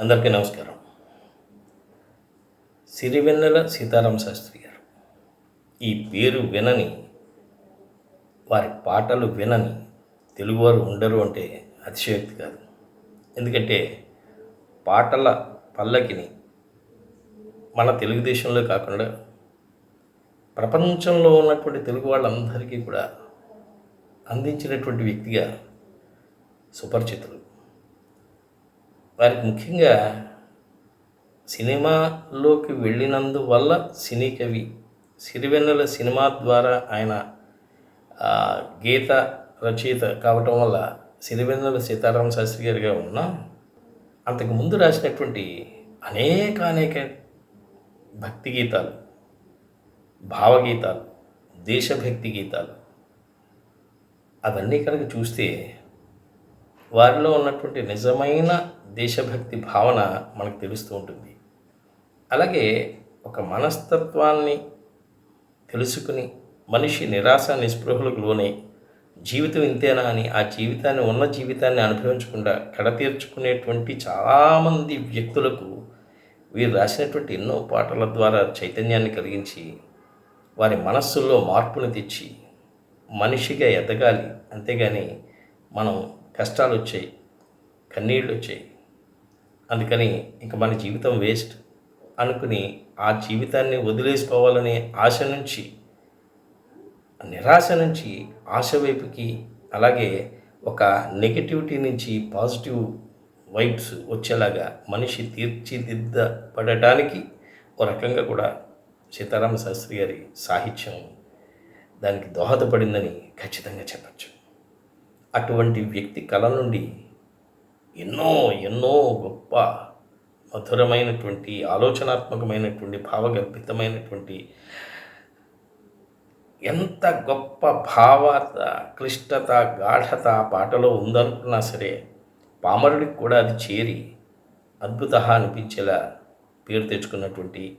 అందరికీ నమస్కారం. సిరివెన్నెల సీతారామ శాస్త్రి గారు. ఈ పేరు వినని వారి పాటలు వినని తెలుగువారు ఉండరు అంటే అతిశయోక్తి కాదు. ఎందుకంటే పాటల పల్లకిని మన తెలుగుదేశంలో కాకుండా ప్రపంచంలో ఉన్నటువంటి తెలుగు వాళ్ళందరికీ కూడా అందించినటువంటి వ్యక్తిగా సుపరిచితులు. వారికి ముఖ్యంగా సినిమాలోకి వెళ్ళినందువల్ల సినీ కవి సిరివెన్నెల సినిమా ద్వారా ఆయన గీత రచయిత కావటం వల్ల సిరివెన్నెల సీతారామ శాస్త్రి గారిగా ఉన్నా అంతకు ముందు రాసినటువంటి అనేక అనేక భక్తి గీతాలు భావగీతాలు దేశభక్తి గీతాలు అవన్నీ కనుక చూస్తే వారిలో ఉన్నటువంటి నిజమైన దేశభక్తి భావన మనకు తెలుస్తూ ఉంటుంది. అలాగే ఒక మనస్తత్వాన్ని తెలుసుకుని మనిషి నిరాశ నిస్పృహలకు లోనే జీవితం ఇంతేనా అని ఆ జీవితాన్ని ఉన్న జీవితాన్ని అనుభవించకుండా కడతీర్చుకునేటువంటి చాలామంది వ్యక్తులకు వీరు రాసినటువంటి ఎన్నో పాటల ద్వారా చైతన్యాన్ని కలిగించి వారి మనస్సుల్లో మార్పుని తెచ్చి మనిషిగా ఎదగాలి. అంతేగాని మనం కష్టాలు వచ్చాయి కన్నీళ్ళు వచ్చాయి అందుకని ఇంక మన జీవితం వేస్ట్ అనుకుని ఆ జీవితాన్ని వదిలేసుకోవాలనే ఆశ నుంచి నిరాశ నుంచి ఆశ వైపుకి అలాగే ఒక నెగిటివిటీ నుంచి పాజిటివ్ వైబ్స్ వచ్చేలాగా మనిషి తీర్చిదిద్దపడటానికి ఒక రకంగా కూడా సీతారామ శాస్త్రి గారి సాహిత్యం దానికి దోహదపడిందని ఖచ్చితంగా చెప్పచ్చు. అటువంటి వ్యక్తి కళ నుండి ఎన్నో ఎన్నో గొప్ప మధురమైనటువంటి ఆలోచనాత్మకమైనటువంటి భావగర్భితమైనటువంటి ఎంత గొప్ప భావత క్లిష్టత గాఢత ఆ పాటలో ఉందనుకున్నా సరే పామరుడికి కూడా అది చేరి అద్భుత అనిపించేలా పేరు తెచ్చుకున్నటువంటి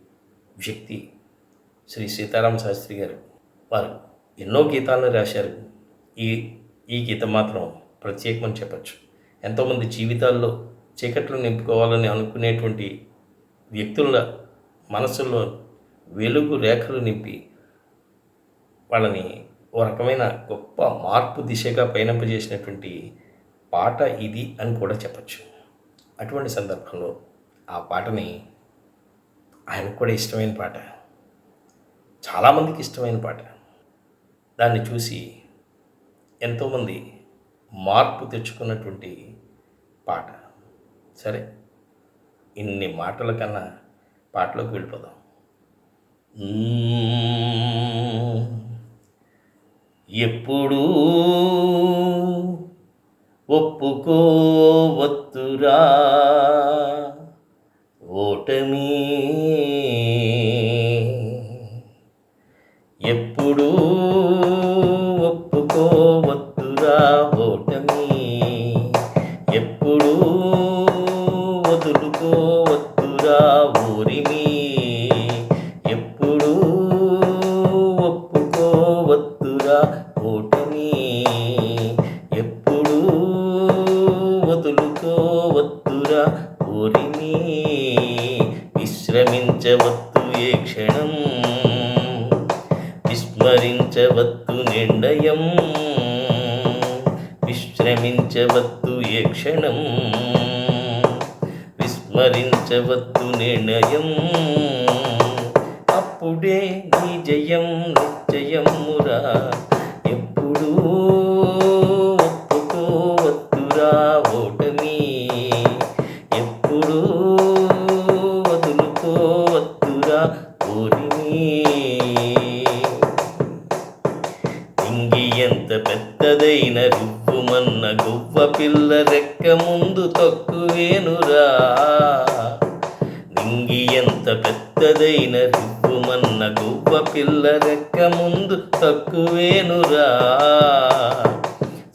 వ్యక్తి శ్రీ సీతారామ శాస్త్రి గారు. వారు ఎన్నో గీతాలను రాశారు. ఈ ఈ గీతం మాత్రం ప్రత్యేకమని చెప్పచ్చు. ఎంతోమంది జీవితాల్లో చీకట్లు నింపుకోవాలని అనుకునేటువంటి వ్యక్తుల మనసుల్లో వెలుగు రేఖలు నింపి వాళ్ళని ఓ రకమైన గొప్ప మార్పు దిశగా పయనింపజేసినటువంటి పాట ఇది అని కూడా చెప్పచ్చు. అటువంటి సందర్భంలో ఆ పాటని ఆయనకు కూడా ఇష్టమైన పాట. చాలామందికి ఇష్టమైన పాట. దాన్ని చూసి ఎంతోమంది మార్పు తెచ్చుకున్నటువంటి పాట. సరే ఇన్ని మాటల కన్నా పాటలోకి వెళ్ళిపోదాం. ఎప్పుడూ ఒప్పుకోవత్తురా ఓటమి ఓటమి ఎప్పుడూ వదులుకోవద్దురా ఊరిమి. ఎప్పుడూ ఒప్పుకోవద్దురా ఓటమి. ఎప్పుడూ వదులుకోవద్దురా ఊరిమి. విశ్రమించవద్దు ఏ క్షణం. విస్మరించవద్దు నిర్ణయం. విశ్రమించవద్దు ఏ క్షణం. విస్మరించవద్దు నిర్ణయం. అప్పుడే నీ జయం నిశ్చయమురా. ఎంత పెద్దదైన రువ్వుమన్న గువ్వ పిల్ల రెక్క ముందు తక్కువేనురా. నింగి ఎంత పెద్దదైన రువ్వుమన్న గువ్వ పిల్ల రెక్క ముందు తక్కువేనురా.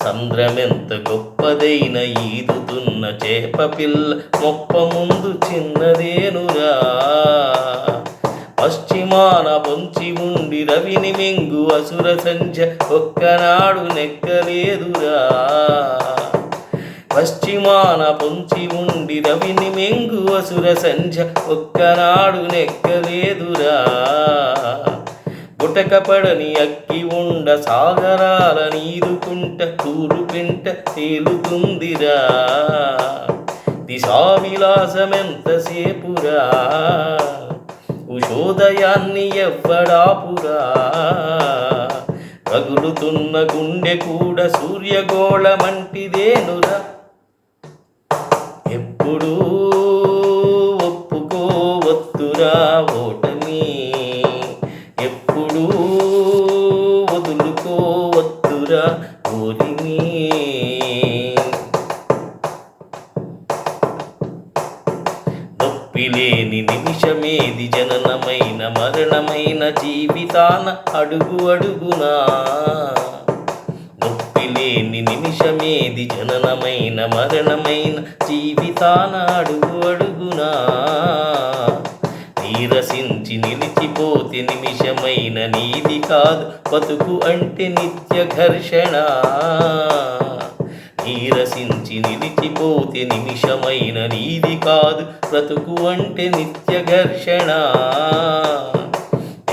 చంద్రమెంత గొప్పదైన ఈదుతున్న చేప పిల్ల మొప్ప ముందు చిన్నదేనురా. పశ్చిమాన పొంచి ఉండి రవిని మింగు అసుర సంధ్య ఒక్కనాడు నెక్కలేదురా. పశ్చిమాన పొంచి ఉండి రవిని మింగు అసుర సంధ్య ఒక్కనాడు నెక్కలేదురా. గుటకపడని అక్కి ఉండ సాగరాల నీరుకుంట తూరు పెంట తేలుతుందిరా. దిశావిలాసమెంతసేపురా హృదయాన్ని ఎవ్వడాపురా? రగులుతున్న గుండె కూడా సూర్యగోళమంటిదేనురా? జీవితాన అడుగు అడుగునా. నొప్పిలేని నిమిషమేది జననమైన మరణమైన జీవితాన అడుగు అడుగునా. నీరసించి నిలిచిపోతే నిమిషమైన నీది కాదు బతుకు అంటే నిత్య ఘర్షణ. నీరసించి నిలిచిపోతే నిమిషమైన నీది కాదు బ్రతుకు అంటే నిత్య ఘర్షణ.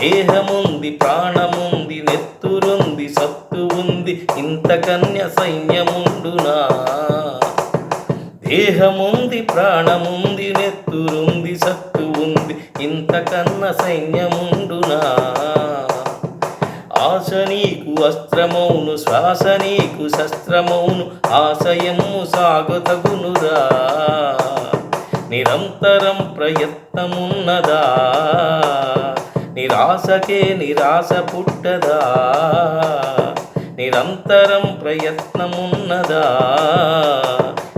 దేహముంది ప్రాణముంది నెత్తురుంది సత్తు ఉంది ఇంత కన్య సైన్యముండునా? దేహముంది ప్రాణముంది నెత్తురుంది సత్తు ఉంది ఇంత కన్న సైన్యముండునా? ఆశ నీకు అస్త్రమౌను శ్వాస నీకు శస్త్రమౌను ఆశయము సాగుతగునురా నిరంతరం ప్రయత్నమున్నదా? నిరాశకే నిరాశ పుట్టదా? నిరంతరం ప్రయత్నమున్నదా?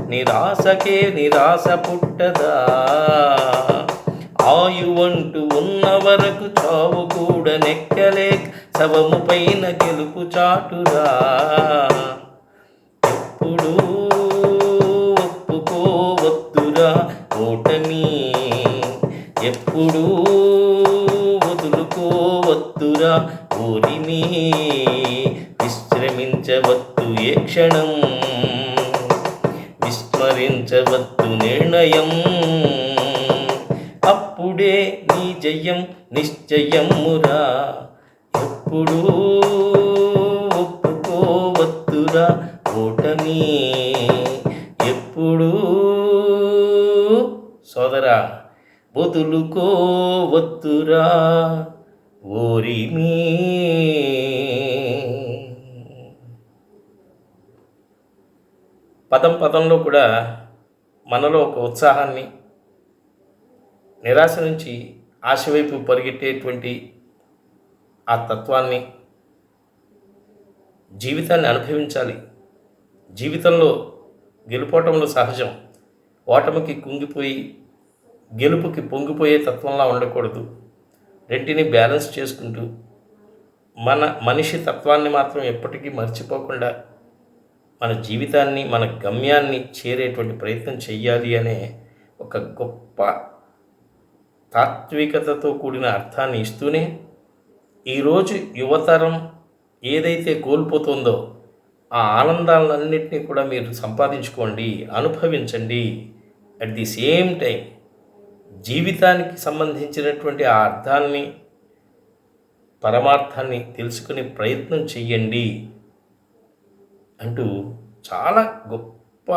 నిరాశకే నిరాశ పుట్టదా? ఆయువంటూ ఉన్న వరకు చావు కూడా నెక్కలేక శవము పైన గెలుపు చాటురా? ఎప్పుడూ నిర్ణయం అప్పుడే నీ జయం నిశ్చయమురా. ఎప్పుడూ ఒప్పుకోవద్దురా ఓటమి. ఎప్పుడు సోదరా వదులుకోవద్దురా ఓరిమి. పదం పదంలో కూడా మనలో ఒక ఉత్సాహాన్ని నిరాశ నుంచి ఆశ వైపు పరిగెట్టేటువంటి ఆ తత్వాన్ని జీవితాన్ని అనుభవించాలి. జీవితంలో గెలుపోవటంలో సహజం. ఓటమికి కుంగిపోయి గెలుపుకి పొంగిపోయే తత్వంలా ఉండకూడదు. రెంటిని బ్యాలెన్స్ చేసుకుంటూ మన మనిషి తత్వాన్ని మాత్రం ఎప్పటికీ మర్చిపోకుండా మన జీవితాన్ని మన గమ్యాన్ని చేరేటువంటి ప్రయత్నం చెయ్యాలి అనే ఒక గొప్ప తాత్వికతతో కూడిన అర్థాన్ని ఇస్తూనే ఈరోజు యువతరం ఏదైతే కోల్పోతుందో ఆ ఆనందాలన్నింటినీ కూడా మీరు సంపాదించుకోండి అనుభవించండి. అట్ ది సేమ్ టైం జీవితానికి సంబంధించినటువంటి ఆ అర్థాన్ని పరమార్థాన్ని తెలుసుకునే ప్రయత్నం చెయ్యండి. అంటూ చాలా గొప్ప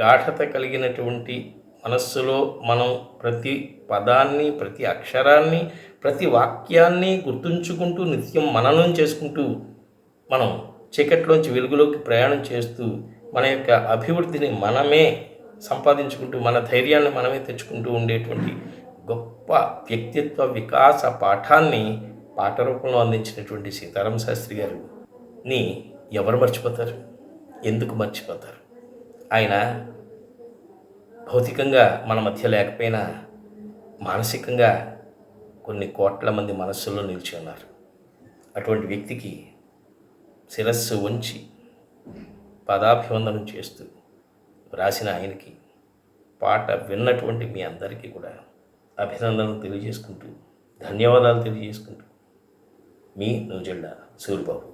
గాఢత కలిగినటువంటి మనస్సులో మనం ప్రతి పదాన్ని ప్రతి అక్షరాన్ని ప్రతి వాక్యాన్ని గుర్తుంచుకుంటూ నిత్యం మననం చేసుకుంటూ మనం చీకట్లోంచి వెలుగులోకి ప్రయాణం చేస్తూ మన యొక్క అభివృద్ధిని మనమే సంపాదించుకుంటూ మన ధైర్యాన్ని మనమే తెచ్చుకుంటూ ఉండేటువంటి గొప్ప వ్యక్తిత్వ వికాస పాఠాన్ని పాఠ రూపంలో అందించినటువంటి సీతారామ శాస్త్రి గారు. ని ఎవరు మర్చిపోతారు? ఎందుకు మర్చిపోతారు? ఆయన భౌతికంగా మన మధ్య లేకపోయినా మానసికంగా కొన్ని కోట్ల మంది మనస్సుల్లో నిలిచి ఉన్నారు. అటువంటి వ్యక్తికి శిరస్సు ఉంచి పదాభివందనం చేస్తూ వ్రాసిన ఆయనకి పాట విన్నటువంటి మీ అందరికీ కూడా అభినందనలు తెలియజేసుకుంటూ ధన్యవాదాలు తెలియజేసుకుంటూ మీ నూజెళ్ళ సూరిబాబు.